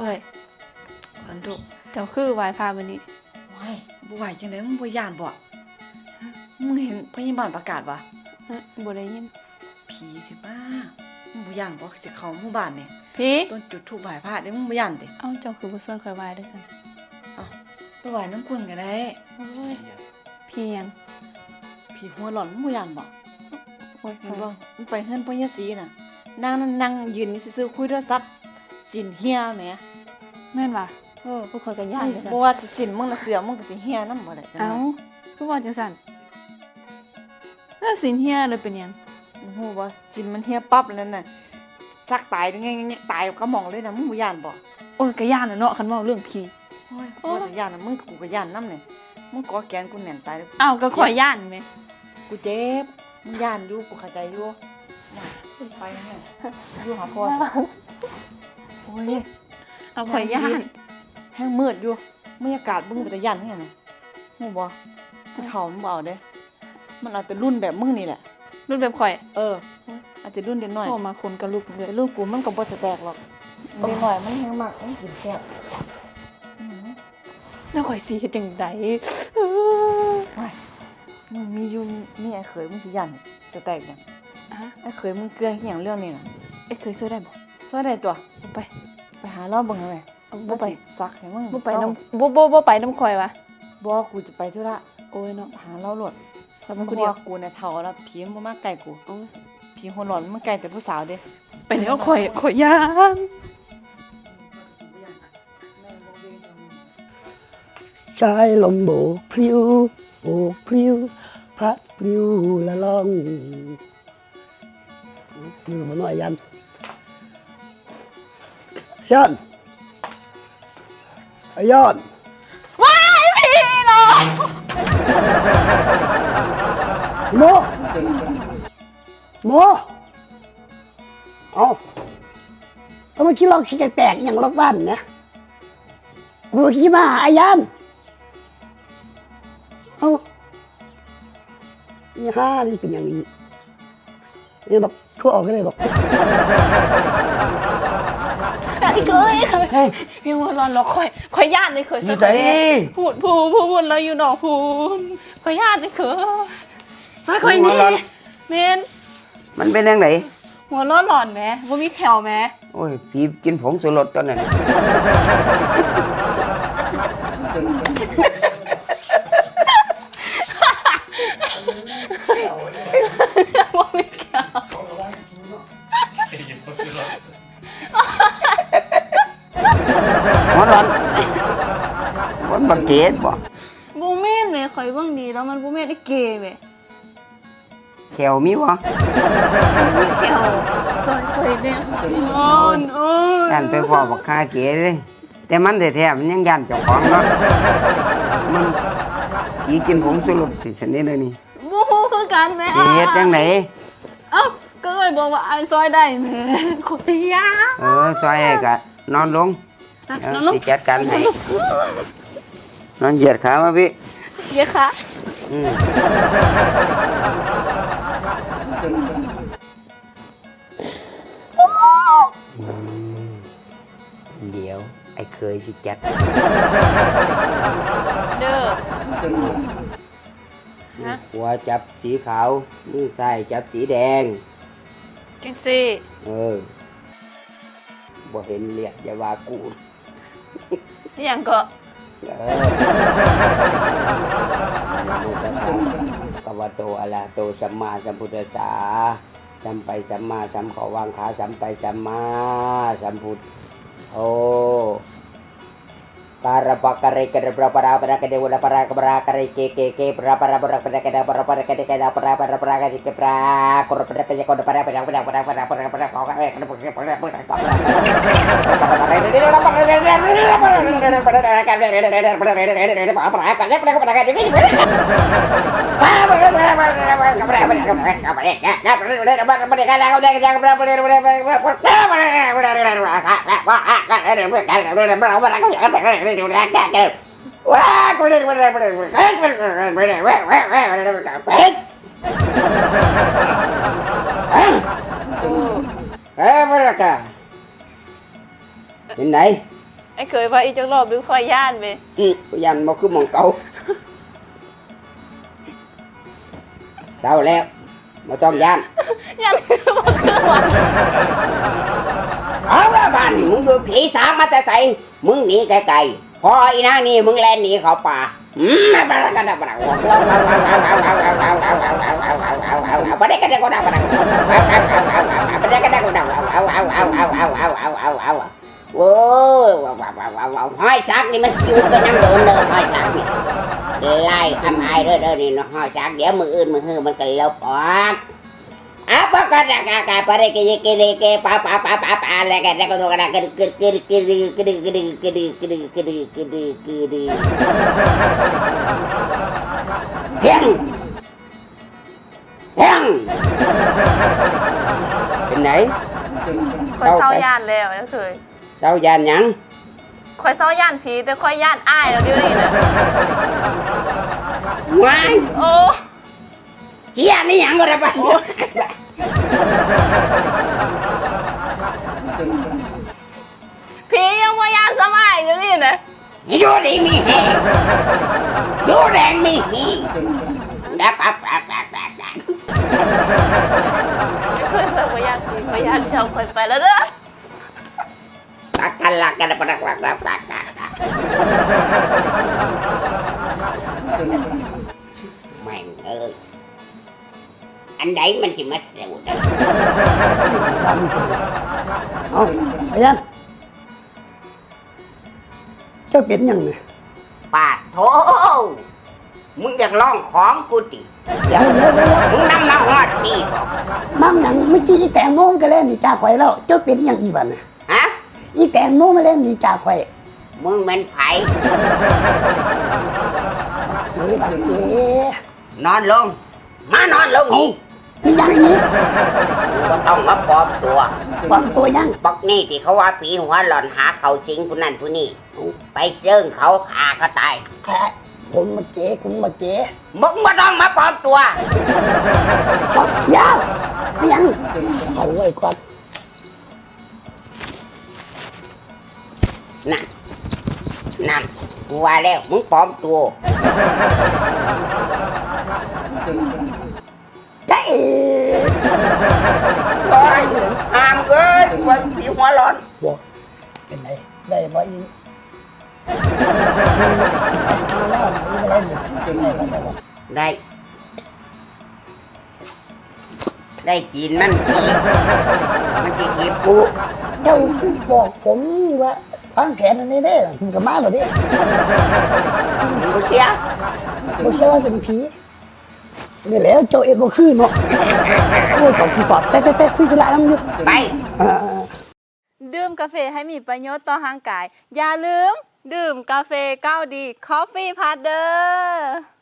เอ้าเอ้ยอันดุเจ้าคือวายพาวันนี้ว้ายบ่ไหวจังไดมึงบ่ย่านบ่มึงเห็นพยาบาลประกาศวะฮะบ่ได้ยินผีสิบ้ามึงบ่ย่านบ่จะเข้าหมู่บ้านนี่พี่ต้นจุดธูปไหว้พระเด้มึงบ่ย่านติเอ้าเจ้าคือบ่ส่วนข่อยวายด้วยซั่นไปไหว้น้ำกุนก็ได้โอ้ยพี่ยังผีหัวหลอนมึงบ่ย่านบ่โอ้ยเห็นบ่มึงไปเฮือนพ่อยาสีน่ะนางนั่นนั่งยืนอยู่ซื่อๆคุยโทรศัพท์จินเฮียแหม แม่นว่ะเออพวกข่อยก็ย่านด้วยซั่นบ่ว่าสิจินมึงน่ะเสือมึงก็สิเฮียนำบ่ได้จังเอ้าได๋คือว่าจังซั่นแล้วสินเฮียเลยเป็นหยังมึงฮู้บ่จินมันเฮียปั๊บแล้วน่ะซักตายได้ไงๆตายก็มองเลยนะมึงบ่ย่านบ่โอ้ยก็ย่านน่ะเนาะคันเว้าเรื่องผีโอ้ยว่าแต่ย่านน่ะมึงกับกูก็ย่านนำเนี่ยมึงกอแขนกูแน่นตายเลยเอ้าก็ข่อยย่านแหมกูเจ็บมึงย่านอยู่กูเข้าใจอยู่มาไปแม่อยู่หาพ่อโอ้ย เอาข่อยย่านแห้งมืดอยู่บรรยากาศมึงเป็นตะย่านเฮ็ดหยังไงฮู้บ่ผู้เฒ่ามันบ่เอาเด้ มันเอาแต่รุ่นแบบมึงนี่แหละ รุ่นแบบข่อย เออ อาจจะรุ่นเด็กน้อยโอ้มาคนกระลุกเลยแต่รุ่นกูมันก็บ่จะแตกหรอกเด็กน้อยมันแห้งมากมันกินแซ่บอือแล้วข่อยสิเฮ็ดจังไดเออว้ายมึงมีอยู่มีไอ้เขยมึงสิย่านจะแตกหยังฮะไอ้เขยมึงเกลือเหียงเรื่องนี้น่ะเอ้ยเคยช่วยได้บ่ช่วยได้ตัวบ่ไป ไปหาเราเบิ่งเลยเอาบ่ไปซักให้มึงบ่ไปน้ำบ่บ่บ่ไปน้ำข่อยวะบ่กูจะไปธุระโอ้ยเนาะหาเราโลดข่อยเป็นกูผู้เดีเดียยววกูเนี่ยเฒ่าแล้วผีมันบ่มาใกล้กูโอ้ยผีหัวหลอนมันใกล้แต่ผู้สาวเด้ไปแล้วข่อยข่อยย่านชายลมโบกพลิ้วโบกพลิ้วพัดพลิ้วละล่องพลิ้วมาหน่อยยัน ยันไอ้ยันว้ายพี่เนาะโมโมเอาทำไมคิดเราคิดจะแตกอย่างรอบบ้านนะกูคิดมาหาไอ้ยันเอานี่ห้านี่เป็นอย่างนี้นี่แบบทั่วออกก็เลยบอก ไอ้เคยเคยพี่หัวร้อนหรอกข่อยค่อยย่านเลยเคยอยู่ไหน พูดพูดพูดเราอยู่นอกพูนค่อยย่านเลยเคยซอยคอยหันี่วร้อนเมนมันเป็นยังไงหัวร้อนหลอนแหมว่ามีแขวแหมโอ้ยผีกินผงสุรสตอนนั้น เกตบ่บ่แม่นแหมข่อยเบิ่งดีแล้วมันบ่แม่นไอ้เกย์แหมแขวมีบ่แขวซอยข่อยเนี่ยข่อยนอนเอ้ยยันไปพ่อบักคาเกเลยแต่มันแท้ๆมันยังยันเจ้าของเนาะมันผีกินผงสุรสติสนิทเลยนี่บ่ฮู้คือกันแหมสิเฮ็ดจังไดเอ้าก็เลยบอกว่าอ้ายซอยได้แหมข่อยย่านเออซอยให้ก็นอนลงนะเดี๋ยวน้องสิจัดการให้ นอนเหยียดขามาพี่เย้ค่ะอืมเดี๋ยว ไอ้เคยสิจัดเด้อ ฮะ หัวจับสีขาวมือซ้ายจับสีแดง จังซี่เออบ่เห็นเรียกอย่าว่ากู นี่หยังก็ เออนะโมตัสสะกวะโตอะระโตสัมมาสัมพุทธัสสะสัมไปสัมมาสัมขอวางขาสัมไปสัมมาสัมพุทโธกา รปะกะเรกะระปะปะราปะระกะเดวะระปะรากะปะรากะเรเกเกเกปะเห็นไหนไอ้เคยว่าอีจังรอบหรือคอยย่านไหมอืมย่านมาคือมองเก่าเศร้าแล้วมาจ้องย่าน ย่านคือบ่คือวัน เอาละบ้านนี่มึงดูผีสางมาแต่ใสมึงหนีไกลๆพออีนางนี่มึงแล่นหนีเขาป่าอืมมาบากันนะบากันไปได้กันได้ก็ได้ไปได้ไปได้กันได้ก็ได้โอ้ยห้อยซักนี่มันคิวเป็นน้ำโดนเลยห้อยซักนี่ไล่ทำไอ้เด้อเด้อนี่ห้อยซักเดี๋ยวมืออื่นมือฮือมันก็ลบออก ಪರೆ ಕೆಜೆ ಕೆಲೆ ಕೆ ಪಾಪ ಪಾಪ ಅಲ್ಲ ಕಡಕೋಣ ಕರಿ ಕರಿ ಕರಿ ಕರಿ ಕರಿ ಕರಿ ಕರಿ ಕರಿ ಕರಿ ಕರಿ ಕರಿ ಹೆಂಗ್ ಹೆಂಗ್ เป็นไหน คอยเศร้าย่านแล้วยังเคยเศร้ายานหยัง คอยเศร้าย่านผีแต่คอยย่านอ้ายแล้วเดี๋ยวนี้นะว้าย โอ้ เฮียนี่ยังก็ได้ไปพี่ยังไม่อยากสมัยอยู่นี่นะอยู่ดีมีเฮยูแดงมีแหงดับปัปัปัปับปัไม่อยากไม่อยากจะเอาคนไปแล้วเด้อตักกันลักกันปักปักปักปักปัก Anh đấy mình chỉ mất rượu đó เอาอายันเจ้าเป็นหยังไง Bà thố มึงอยากลองของกูติเดี๋ยวเดี๋ยวเดี๋ยวมึงนำมาหอดพี่บ่มั่งหยังเมื่อกี้อีแตงโมมันก็เล่นหนีจ่าข่อยแล้ว เจ้าเป็นหยังอีบันน่ะฮะ อีแตงโมมาเล่นหนีจ่าข่อยมึงเป็นไผเจ๊บักเจ๊นอนลง มานอนลงอีก มีหยังอีกมึงก็ต้องมาปลอมตัววางตัวหยังบอกนี่ที่เขาว่าผีหัวหล่อนหาเขาจริงผู้นั้นผู้นี้ไปเชิงเขาขาก็ตายแค่ผมมาเจ๊ผมมาเจ๊มึงไม่ต้องมาปลอมตัวฟักยาวมีหยังเอาไว้ก่อนนั่นนั่นกูว่าแล้วมึงปลอมตัวเจ๊ โอ้ยตายถึงอามเอ้ยคนผีหัวร้อนบวกเป็นไงได้ไหมยิงน่าไม่ได้เหมได้ไหมได้ ได้กินมันกีมันกีนกินกูเจ้ากูบอกผมว่าฟังแขนอันนี้ได้มันก็มาแบบนี้มึงเชื่อมึงเชื่อว่าเป็นผี นี่แหล้วเจ้าเอ็ดบ่คือเนาะโอ้ยของผีปอบแต่แต่แต่คุยกันละน้ำอยู่ไปอ่าดื่มกาแฟให้มีประโยชน์ต่อร่างกาย อย่าลืม ดื่มกาแฟก้าวดี Coffee p a r t เดอร์